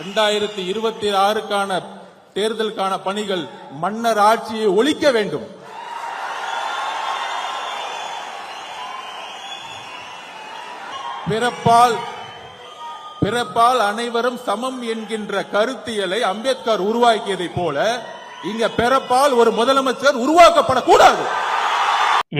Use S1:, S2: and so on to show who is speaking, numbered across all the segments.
S1: இரண்டாயிரத்தி இருபத்தி ஆறுக்கான தேர்தலுக்கான பணிகள் மன்னர் ஆட்சியை ஒழிக்க வேண்டும். பிறப்பால் பிறப்பால் அனைவரும் சமம் என்கின்ற கருத்தியலை அம்பேத்கர் உருவாக்கியதைப் போல இங்க பிறப்பால் ஒரு முதலமைச்சர் உருவாக்கப்படக்கூடாது.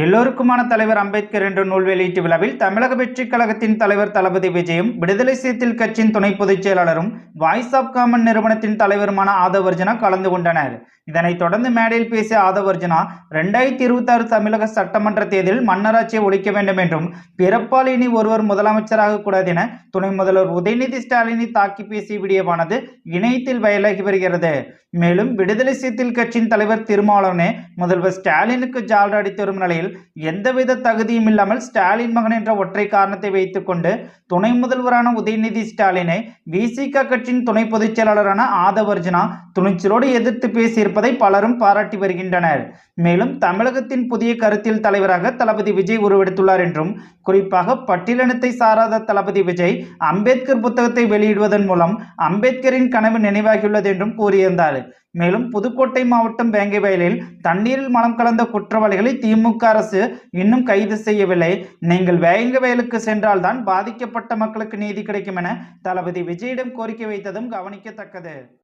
S2: எல்லோருக்குமான தலைவர் அம்பேத்கர் என்ற நூல் வெளியீட்டு விழாவில் தமிழக வெற்றிக் கழகத்தின் தலைவர் தளபதி விஜயும் விடுதலை சிறுத்தைகள் கட்சியின் துணை பொதுச் செயலாளரும் வாய்ஸ் ஆஃப் காமன் நிறுவனத்தின் தலைவருமான ஆதவர்ஜனா கலந்து கொண்டனர். இதனைத் தொடர்ந்து மேடையில் பேசிய ஆதவர்ஜனா ரெண்டாயிரத்தி இருபத்தி ஆறு தமிழக சட்டமன்ற தேர்தலில் மன்னராட்சியை ஒழிக்க வேண்டும் என்றும் பிறப்பால் இனி ஒருவர் முதலமைச்சராக கூடாது என துணை முதல்வர் உதயநிதி ஸ்டாலினை தாக்கி பேசிய வீடியோவானது இணையத்தில் வயலாகி வருகிறது. மேலும் விடுதலை சிறுத்தைகள் கட்சியின் தலைவர் திருமாவளவனே முதல்வர் ஸ்டாலினுக்கு ஜால்ரா அடித்து வரும் நிலையில் எந்தவித தகுதியும் இல்லாமல் ஸ்டாலின் மகன் என்ற ஒற்றை காரணத்தை வைத்துக்கொண்டு துணை முதல்வரான உதயநிதி ஸ்டாலினை விசிக கட்சியின் துணை பொதுச் செயலாளரான ஆதவர்ஜனா துணிச்சலோடு எதிர்த்து பேசியிருப்பதை பலரும் பாராட்டி வருகின்றனர். மேலும் தமிழகத்தின் புதிய கருத்தில் தலைவராக தளபதி விஜய் உருவெடுத்துள்ளார் என்றும் குறிப்பாக பட்டியலினத்தை சாராத தளபதி விஜய் அம்பேத்கர் புத்தகத்தை வெளியிடுவதன் மூலம் அம்பேத்கரின் கனவு நினைவாகியுள்ளது என்றும் கூறியிருந்தார். மேலும் புதுக்கோட்டை மாவட்டம் வேங்கை வயலில் தண்ணீரில் மலம் கலந்த குற்றவாளிகளை திமுக அரசு இன்னும் கைது செய்யவில்லை. நீங்கள் வேங்கை வயலுக்கு சென்றால்தான் பாதிக்கப்பட்ட மக்களுக்கு நீதி கிடைக்கும் என தளபதி விஜயிடம் கோரிக்கை வைத்ததும் கவனிக்கத்தக்கது.